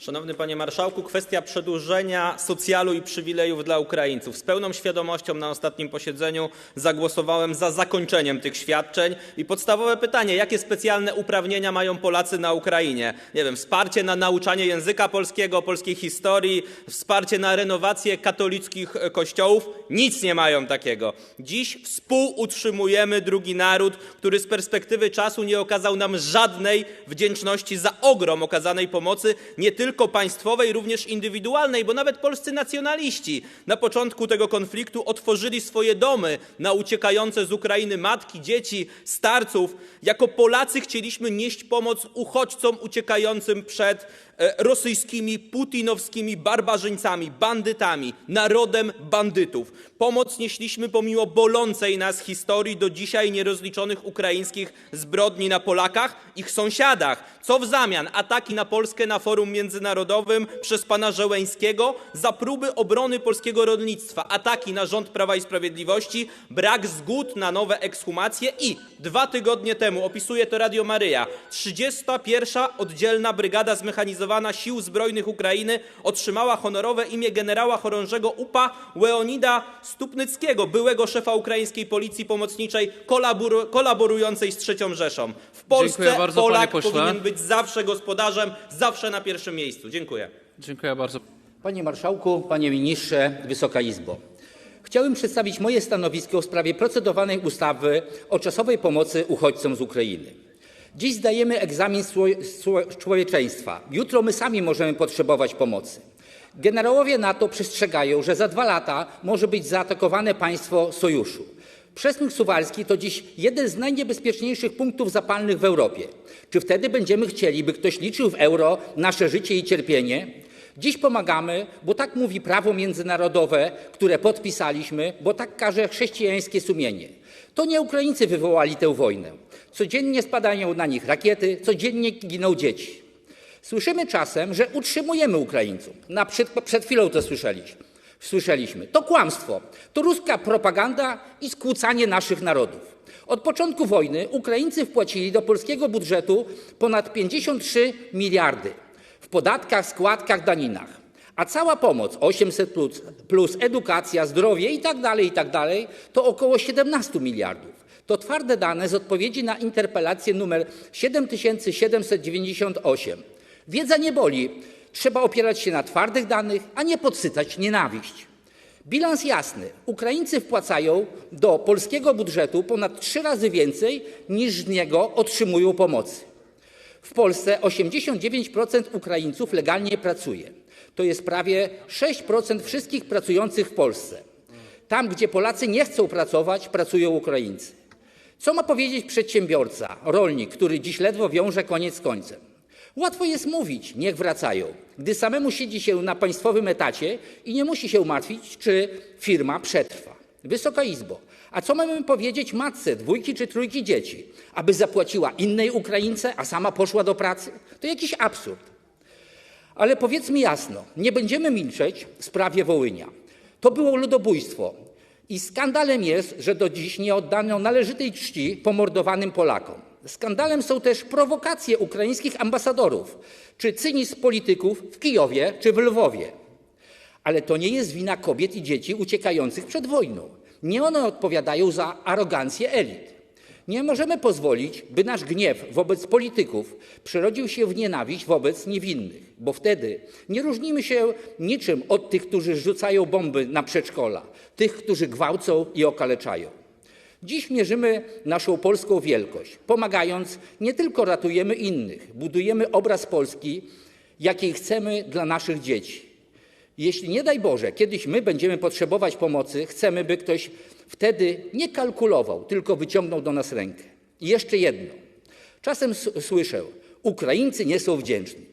Szanowny Panie Marszałku, kwestia przedłużenia socjalu i przywilejów dla Ukraińców. Z pełną świadomością na ostatnim posiedzeniu zagłosowałem za zakończeniem tych świadczeń i podstawowe pytanie, jakie specjalne uprawnienia mają Polacy na Ukrainie? Nie wiem, wsparcie na nauczanie języka polskiego, polskiej historii, wsparcie na renowację katolickich e, kościołów? Nic nie mają takiego. Dziś współutrzymujemy drugi naród, który z perspektywy czasu nie okazał nam żadnej wdzięczności za ogrom okazanej pomocy, nie tylko państwowej, również indywidualnej, bo nawet polscy nacjonaliści na początku tego konfliktu otworzyli swoje domy na uciekające z Ukrainy matki, dzieci, starców. Jako Polacy chcieliśmy nieść pomoc uchodźcom uciekającym przed rosyjskimi, putinowskimi barbarzyńcami, bandytami, narodem bandytów. Pomoc nieśliśmy pomimo bolącej nas historii do dzisiaj nierozliczonych ukraińskich zbrodni na Polakach, ich sąsiadach. Co w zamian? Ataki na Polskę na forum międzynarodowym przez pana Żeleńskiego za próby obrony polskiego rolnictwa, ataki na rząd Prawa i Sprawiedliwości, brak zgód na nowe ekshumacje i dwa tygodnie temu, opisuje to Radio Maryja, 31. oddzielna brygada zmechanizowana Sił Zbrojnych Ukrainy otrzymała honorowe imię generała chorążego UPA Leonida Stupnyckiego, byłego szefa ukraińskiej policji pomocniczej kolabor- kolaborującej z trzecią Rzeszą. W Polsce bardzo, Polak powinien być zawsze gospodarzem, zawsze na pierwszym miejscu. Dziękuję. Dziękuję bardzo. Panie Marszałku, Panie Ministrze, Wysoka Izbo. Chciałem przedstawić moje stanowisko w sprawie procedowanej ustawy o czasowej pomocy uchodźcom z Ukrainy. Dziś zdajemy egzamin człowieczeństwa. Jutro my sami możemy potrzebować pomocy. Generałowie NATO przestrzegają, że za dwa lata może być zaatakowane państwo sojuszu. Przesmyk suwalski to dziś jeden z najniebezpieczniejszych punktów zapalnych w Europie. Czy wtedy będziemy chcieli, by ktoś liczył w euro nasze życie i cierpienie? Dziś pomagamy, bo tak mówi prawo międzynarodowe, które podpisaliśmy, bo tak każe chrześcijańskie sumienie. To nie Ukraińcy wywołali tę wojnę. Codziennie spadają na nich rakiety, codziennie giną dzieci. Słyszymy czasem, że utrzymujemy Ukraińców. Na przed, przed chwilą to słyszeliśmy. słyszeliśmy. To kłamstwo, to ruska propaganda i skłócanie naszych narodów. Od początku wojny Ukraińcy wpłacili do polskiego budżetu ponad 53 miliardy w podatkach, składkach, daninach. A cała pomoc 800 plus, edukacja, zdrowie i tak dalej, i tak to około 17 miliardów. To twarde dane z odpowiedzi na interpelację numer 7798. Wiedza nie boli. Trzeba opierać się na twardych danych, a nie podsycać nienawiść. Bilans jasny. Ukraińcy wpłacają do polskiego budżetu ponad trzy razy więcej niż z niego otrzymują pomocy. W Polsce 89% Ukraińców legalnie pracuje. To jest prawie 6% wszystkich pracujących w Polsce. Tam, gdzie Polacy nie chcą pracować, pracują Ukraińcy. Co ma powiedzieć przedsiębiorca, rolnik, który dziś ledwo wiąże koniec z końcem? Łatwo jest mówić, niech wracają, gdy samemu siedzi się na państwowym etacie i nie musi się martwić, czy firma przetrwa. Wysoka Izbo, a co mamy powiedzieć matce dwójki czy trójki dzieci, aby zapłaciła innej Ukraińce, a sama poszła do pracy? To jakiś absurd. Ale powiedzmy jasno, nie będziemy milczeć w sprawie Wołynia. To było ludobójstwo i skandalem jest, że do dziś nie oddano należytej czci pomordowanym Polakom. Skandalem są też prowokacje ukraińskich ambasadorów czy cynizm polityków w Kijowie czy w Lwowie. Ale to nie jest wina kobiet i dzieci uciekających przed wojną. Nie one odpowiadają za arogancję elit. Nie możemy pozwolić, by nasz gniew wobec polityków przerodził się w nienawiść wobec niewinnych, bo wtedy nie różnimy się niczym od tych, którzy rzucają bomby na przedszkola, tych, którzy gwałcą i okaleczają. Dziś mierzymy naszą polską wielkość. Pomagając, nie tylko ratujemy innych, budujemy obraz Polski, jakiej chcemy dla naszych dzieci. Jeśli nie daj Boże, kiedyś my będziemy potrzebować pomocy, chcemy, by ktoś wtedy nie kalkulował, tylko wyciągnął do nas rękę. I jeszcze jedno. Czasem słyszę, Ukraińcy nie są wdzięczni.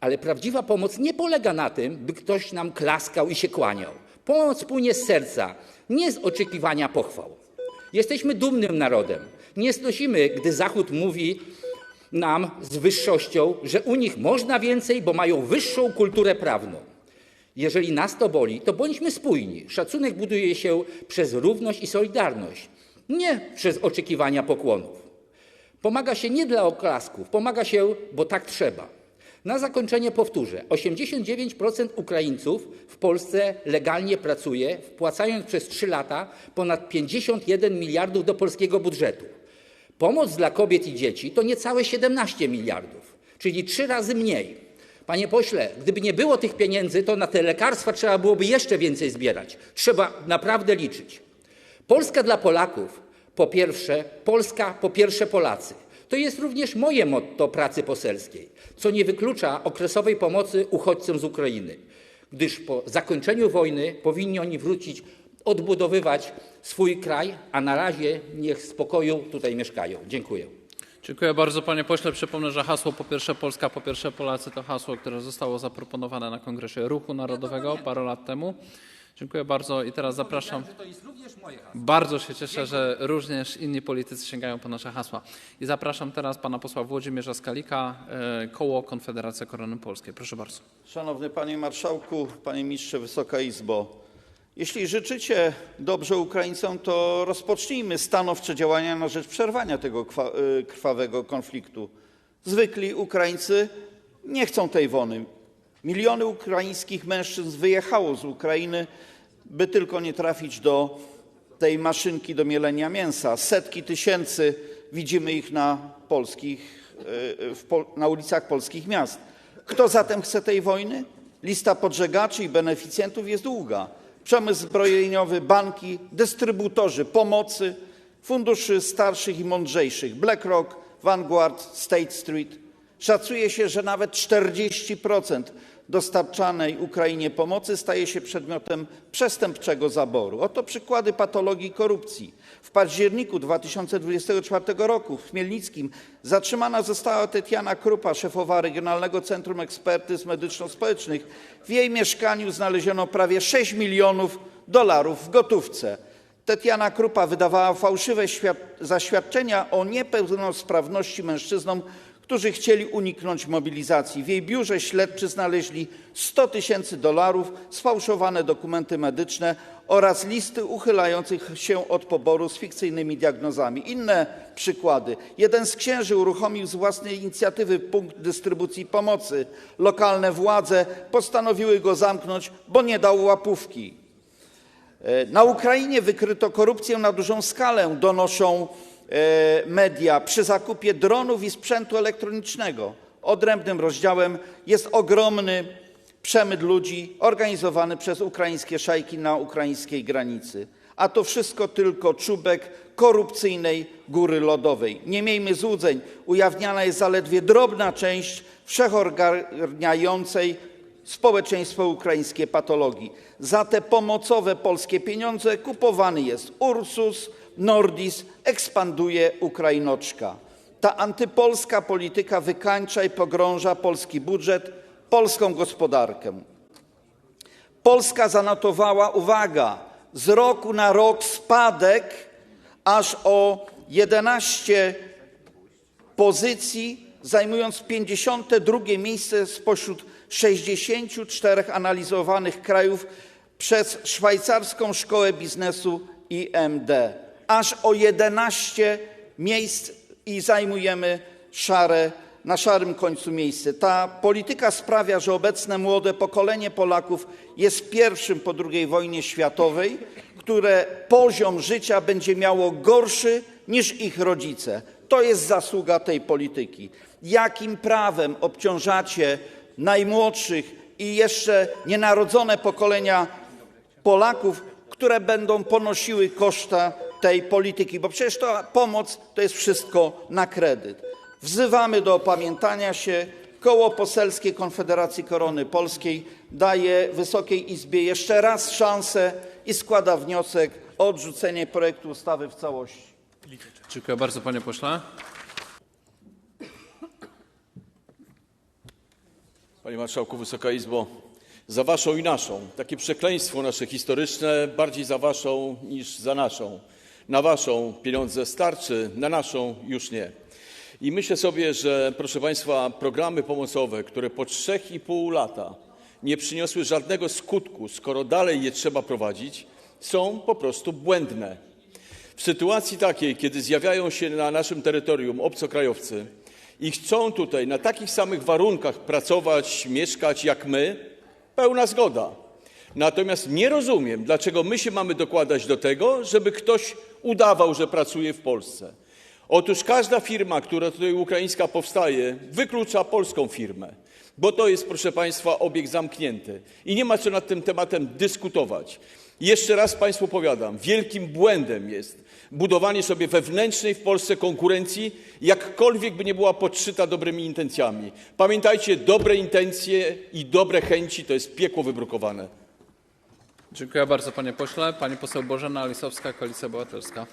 Ale prawdziwa pomoc nie polega na tym, by ktoś nam klaskał i się kłaniał. Pomoc płynie z serca, nie z oczekiwania pochwał. Jesteśmy dumnym narodem. Nie znosimy, gdy Zachód mówi nam z wyższością, że u nich można więcej, bo mają wyższą kulturę prawną. Jeżeli nas to boli, to bądźmy spójni. Szacunek buduje się przez równość i solidarność, nie przez oczekiwania pokłonów. Pomaga się nie dla oklasków, pomaga się, bo tak trzeba. Na zakończenie powtórzę: 89% Ukraińców w Polsce legalnie pracuje, wpłacając przez 3 lata ponad 51 miliardów do polskiego budżetu. Pomoc dla kobiet i dzieci to niecałe 17 miliardów, czyli trzy razy mniej. Panie pośle, gdyby nie było tych pieniędzy, to na te lekarstwa trzeba byłoby jeszcze więcej zbierać. Trzeba naprawdę liczyć. Polska dla Polaków, po pierwsze, Polska po pierwsze Polacy. To jest również moje motto pracy poselskiej, co nie wyklucza okresowej pomocy uchodźcom z Ukrainy, gdyż po zakończeniu wojny powinni oni wrócić, odbudowywać swój kraj, a na razie niech w spokoju tutaj mieszkają. Dziękuję. Dziękuję bardzo panie pośle. Przypomnę, że hasło po pierwsze Polska, po pierwsze Polacy to hasło, które zostało zaproponowane na Kongresie Ruchu Narodowego parę lat temu. Dziękuję bardzo i teraz zapraszam. Bardzo się cieszę, że również inni politycy sięgają po nasze hasła. I zapraszam teraz pana posła Włodzimierza Skalika, e, koło Konfederacja Korony Polskiej. Proszę bardzo. Szanowny Panie Marszałku, Panie Ministrze, Wysoka Izbo. Jeśli życzycie dobrze Ukraińcom, to rozpocznijmy stanowcze działania na rzecz przerwania tego y, krwawego konfliktu. Zwykli Ukraińcy nie chcą tej wojny. Miliony ukraińskich mężczyzn wyjechało z Ukrainy, by tylko nie trafić do tej maszynki do mielenia mięsa. Setki tysięcy widzimy ich na y, ulicach polskich miast. Kto zatem chce tej wojny? Lista podżegaczy i beneficjentów jest długa. Przemysł zbrojeniowy, banki, dystrybutorzy pomocy, funduszy starszych i mądrzejszych, BlackRock, Vanguard, State Street. Szacuje się, że nawet 40% dostarczanej Ukrainie pomocy staje się przedmiotem przestępczego zaboru. Oto przykłady patologii korupcji. W październiku 2024 roku w Chmielnickim zatrzymana została Tetiana Krupa, szefowa Regionalnego Centrum Ekspertyz Medyczno-Społecznych. W jej mieszkaniu znaleziono prawie 6 milionów dolarów w gotówce. Tetiana Krupa wydawała fałszywe świad- zaświadczenia o niepełnosprawności mężczyznom, którzy chcieli uniknąć mobilizacji. W jej biurze śledczy znaleźli 100 tysięcy dolarów, sfałszowane dokumenty medyczne oraz listy uchylających się od poboru z fikcyjnymi diagnozami. Inne przykłady. Jeden z księży uruchomił z własnej inicjatywy punkt dystrybucji pomocy. Lokalne władze postanowiły go zamknąć, bo nie dał łapówki. E, Na Ukrainie wykryto korupcję na dużą skalę, donoszą media, przy zakupie dronów i sprzętu elektronicznego. Odrębnym rozdziałem jest ogromny przemyt ludzi organizowany przez ukraińskie szajki na ukraińskiej granicy. A to wszystko tylko czubek korupcyjnej góry lodowej. Nie miejmy złudzeń, ujawniana jest zaledwie drobna część wszechorganiającej społeczeństwo ukraińskie patologii. Za te pomocowe polskie pieniądze kupowany jest Ursus, Nordis, ekspanduje Ukrainoczka. Ta antypolska polityka wykańcza i pogrąża polski budżet, polską gospodarkę. Polska zanotowała, uwaga, z roku na rok spadek aż o 11 pozycji, zajmując 52 miejsce spośród 64 analizowanych krajów przez szwajcarską szkołę biznesu IMD. Aż o 11 miejsc i zajmujemy szare, na szarym końcu miejsce. Ta polityka sprawia, że obecne młode pokolenie Polaków jest pierwszym po II wojnie światowej, które poziom życia będzie miało gorszy niż ich rodzice. To jest zasługa tej polityki. Jakim prawem obciążacie najmłodszych i jeszcze nienarodzone pokolenia Polaków, które będą ponosiły koszta tej polityki, bo przecież ta pomoc to jest wszystko na kredyt. Wzywamy do opamiętania się. Koło Poselskie Konfederacji Korony Polskiej daje Wysokiej Izbie jeszcze raz szansę i składa wniosek o odrzucenie projektu ustawy w całości. Dziękuję bardzo panie pośle. Panie Marszałku, Wysoka Izbo, za waszą i naszą. Takie przekleństwo nasze historyczne, bardziej za waszą niż za naszą. Na waszą pieniądze starczy, na naszą już nie. I myślę sobie, że proszę Państwa, programy pomocowe, które po trzech i pół lata nie przyniosły żadnego skutku, skoro dalej je trzeba prowadzić, są po prostu błędne. W sytuacji takiej, kiedy zjawiają się na naszym terytorium obcokrajowcy i chcą tutaj na takich samych warunkach pracować, mieszkać jak my, pełna zgoda. Natomiast nie rozumiem, dlaczego my się mamy dokładać do tego, żeby ktoś udawał, że pracuje w Polsce. Otóż każda firma, która tutaj ukraińska powstaje, wyklucza polską firmę, bo to jest, proszę Państwa, obieg zamknięty i nie ma co nad tym tematem dyskutować. Jeszcze raz Państwu powiadam, wielkim błędem jest budowanie sobie wewnętrznej w Polsce konkurencji, jakkolwiek by nie była podszyta dobrymi intencjami. Pamiętajcie, dobre intencje i dobre chęci to jest piekło wybrukowane. Dziękuję bardzo panie pośle. Pani poseł Bożena Lisowska, Koalicja Obywatelska.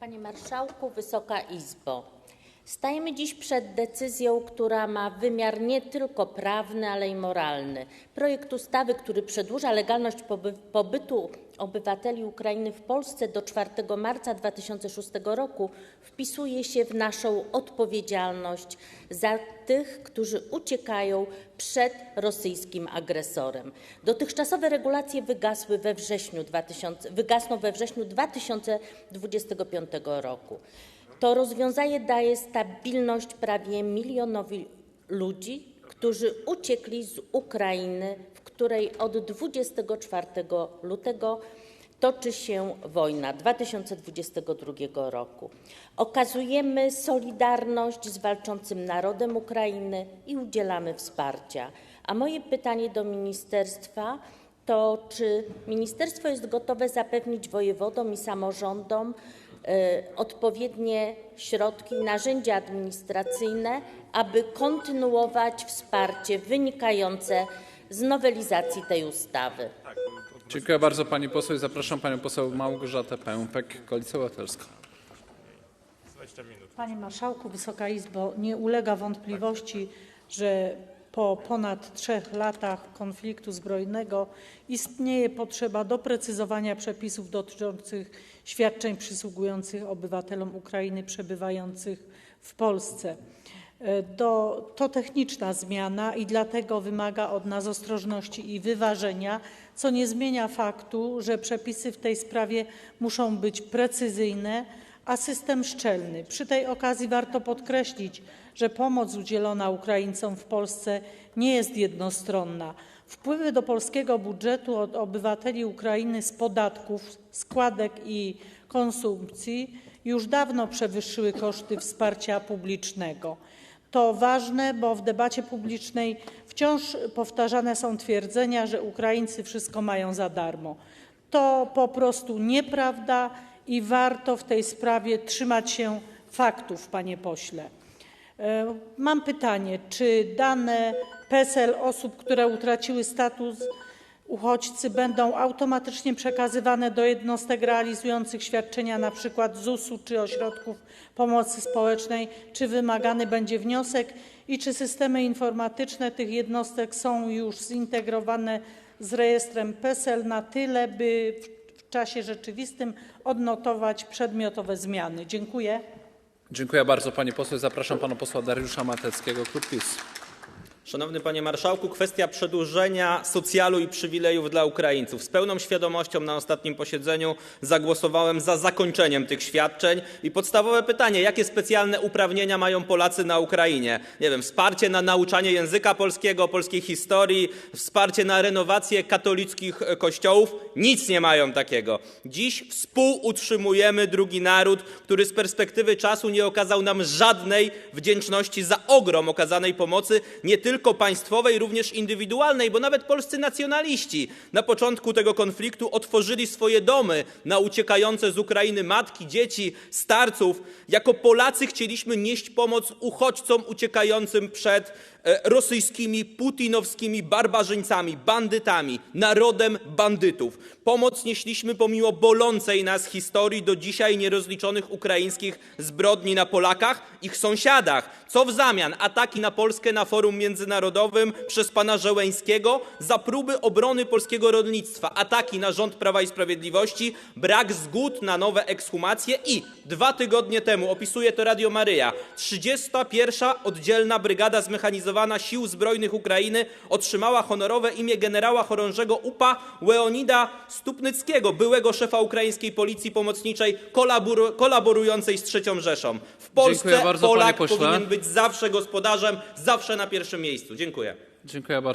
Panie Marszałku, Wysoka Izbo. Stajemy dziś przed decyzją, która ma wymiar nie tylko prawny, ale i moralny. Projekt ustawy, który przedłuża legalność poby- pobytu obywateli Ukrainy w Polsce do 4 marca 2006 roku, wpisuje się w naszą odpowiedzialność za tych, którzy uciekają przed rosyjskim agresorem. Dotychczasowe regulacje wygasły we wrześniu 2000, wygasną we wrześniu 2025 roku. To rozwiązanie daje stabilność prawie milionowi ludzi, którzy uciekli z Ukrainy, w której od 24 lutego toczy się wojna 2022 roku. Okazujemy solidarność z walczącym narodem Ukrainy i udzielamy wsparcia. A moje pytanie do ministerstwa to, czy ministerstwo jest gotowe zapewnić wojewodom i samorządom y, odpowiednie środki, narzędzia administracyjne, aby kontynuować wsparcie wynikające z nowelizacji tej ustawy. Dziękuję bardzo pani poseł i zapraszam panią poseł Małgorzatę Pępek, Koalicja Obywatelska. Panie Marszałku, Wysoka Izbo, nie ulega wątpliwości, że po ponad trzech latach konfliktu zbrojnego istnieje potrzeba doprecyzowania przepisów dotyczących świadczeń przysługujących obywatelom Ukrainy przebywających w Polsce. E, to techniczna zmiana i dlatego wymaga od nas ostrożności i wyważenia, co nie zmienia faktu, że przepisy w tej sprawie muszą być precyzyjne, a system szczelny. Przy tej okazji warto podkreślić, że pomoc udzielona Ukraińcom w Polsce nie jest jednostronna. Wpływy do polskiego budżetu od obywateli Ukrainy z podatków, składek i konsumpcji już dawno przewyższyły koszty wsparcia publicznego. To ważne, bo w debacie publicznej wciąż powtarzane są twierdzenia, że Ukraińcy wszystko mają za darmo. To po prostu nieprawda i warto w tej sprawie trzymać się faktów, panie pośle. E, Mam pytanie, czy dane PESEL osób, które utraciły status uchodźcy będą automatycznie przekazywane do jednostek realizujących świadczenia np. ZUS-u czy ośrodków pomocy społecznej, czy wymagany będzie wniosek i czy systemy informatyczne tych jednostek są już zintegrowane z rejestrem PESEL na tyle, by w- czasie rzeczywistym odnotować przedmiotowe zmiany. Dziękuję. Dziękuję bardzo pani poseł zapraszam pana posła Dariusza Mateckiego, Klub PiS. Szanowny Panie Marszałku, kwestia przedłużenia socjalu i przywilejów dla Ukraińców. Z pełną świadomością na ostatnim posiedzeniu zagłosowałem za zakończeniem tych świadczeń i podstawowe pytanie, jakie specjalne uprawnienia mają Polacy na Ukrainie? Nie wiem, wsparcie na nauczanie języka polskiego, polskiej historii, wsparcie na renowację katolickich e, kościołów? Nic nie mają takiego. Dziś współutrzymujemy drugi naród, który z perspektywy czasu nie okazał nam żadnej wdzięczności za ogrom okazanej pomocy, nie tylko państwowej, również indywidualnej, bo nawet polscy nacjonaliści na początku tego konfliktu otworzyli swoje domy na uciekające z Ukrainy matki, dzieci, starców. Jako Polacy chcieliśmy nieść pomoc uchodźcom uciekającym przed rosyjskimi, putinowskimi barbarzyńcami, bandytami, narodem bandytów. Pomoc nieśliśmy pomimo bolącej nas historii do dzisiaj nierozliczonych ukraińskich zbrodni na Polakach ich sąsiadach. Co w zamian? Ataki na Polskę na forum międzynarodowym przez pana Żeleńskiego za próby obrony polskiego rolnictwa, ataki na rząd Prawa i Sprawiedliwości, brak zgód na nowe ekshumacje i dwa tygodnie temu, opisuje to Radio Maryja, 31. oddzielna brygada zmechanizowana Sił Zbrojnych Ukrainy otrzymała honorowe imię generała chorążego UPA Leonida Stupnyckiego, byłego szefa ukraińskiej policji pomocniczej kolabor- kolaborującej z III Rzeszą. W Polsce bardzo, Polak powinien być zawsze gospodarzem, zawsze na pierwszym miejscu. Dziękuję. Dziękuję bardzo.